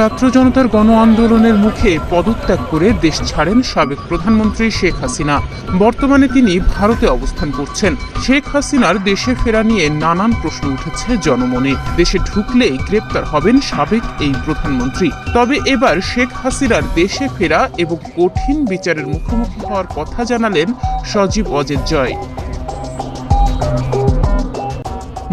ছাত্র জনতার গণ আন্দোলনের মুখে পদত্যাগ করে দেশ ছাড়েন সাবেক প্রধানমন্ত্রী শেখ হাসিনা। বর্তমানে তিনি ভারতে অবস্থান করছেন। শেখ হাসিনার দেশে ফেরা নিয়ে নানান প্রশ্ন উঠেছে জনমনে। দেশে ঢুকলেই গ্রেপ্তার হবেন সাবেক এই প্রধানমন্ত্রী। তবে এবার শেখ হাসিনার দেশে ফেরা এবং কঠিন বিচারের মুখোমুখি হওয়ার কথা জানালেন সজীব অজের জয়।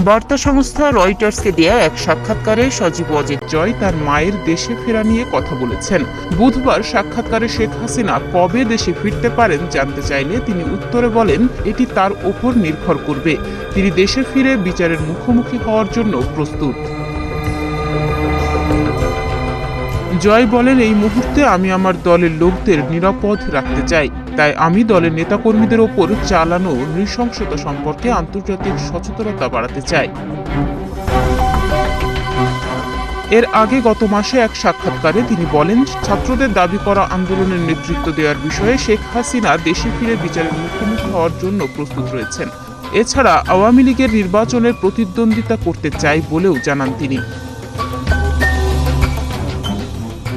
বার্তা সংস্থা রয়টার্সকে দেয়া এক সাক্ষাৎকারে সজীব অজিত জয় তার মায়ের দেশে ফেরা নিয়ে কথা বলেছেন। বুধবার সাক্ষাৎকারে শেখ হাসিনা কবে দেশে ফিরতে পারেন জানতে চাইলে তিনি উত্তরে বলেন, এটি তার ওপর নির্ভর করবে। তিনি দেশে ফিরে বিচারের মুখোমুখি হওয়ার জন্য প্রস্তুত। জয় বলেন, এই মুহূর্তে আমি আমার দলের লোকদের নিরাপদ রাখতে চাই। তাই আমি দলের নেতাকর্মীদের ওপর চালানো নৃশংসতা সম্পর্কে আন্তর্জাতিক সচেতনতা বাড়াতে চাই। এর আগে গত মাসে এক সাক্ষাৎকারে তিনি বলেন, ছাত্রদের দাবি করা আন্দোলনের নেতৃত্ব দেওয়ার বিষয়ে শেখ হাসিনা দেশে ফিরে বিচারের মুখোমুখি হওয়ার জন্য প্রস্তুত রয়েছেন। এছাড়া আওয়ামী লীগের নির্বাচনের প্রতিদ্বন্দ্বিতা করতে চাই বলেও জানান তিনি।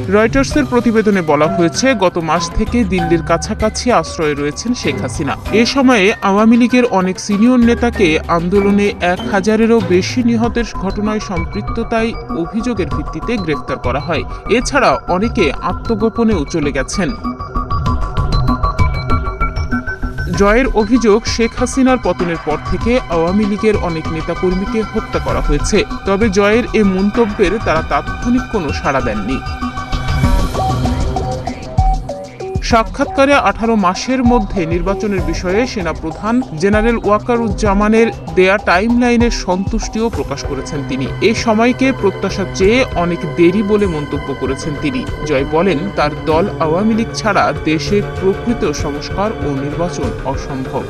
রয়টার্সের প্রতিবেদনে বলা হয়েছে, গত মাস থেকে দিল্লির কাছাকাছি আশ্রয়ে রয়েছেন শেখ হাসিনা। এ সময়ে আওয়ামী লীগের অনেক সিনিয়র নেতাকে আন্দোলনে এক হাজারেরও বেশি নিহতের ঘটনায় সম্পৃক্ততায় অভিযোগের ভিত্তিতে গ্রেফতার করা হয়। এছাড়া অনেকে আত্মগোপনেও চলে গেছেন। জয়ের অভিযোগ, শেখ হাসিনার পতনের পর থেকে আওয়ামী লীগের অনেক নেতাকর্মীকে হত্যা করা হয়েছে। তবে জয়ের এ মন্তব্যের তারা তাৎক্ষণিক কোনো সাড়া দেননি। সাক্ষাৎকারে আঠারো মাসের মধ্যে নির্বাচনের বিষয়ে সেনাপ্রধান জেনারেল ওয়াকারুজ্জামানের দেয়া টাইমলাইনের সন্তুষ্টিও প্রকাশ করেছেন তিনি। এ সময়কে প্রত্যাশা চেয়ে অনেক দেরি বলে মন্তব্য করেছেন তিনি। জয় বলেন, তার দল আওয়ামী লীগ ছাড়া দেশের প্রকৃত সংস্কার ও নির্বাচন অসম্ভব।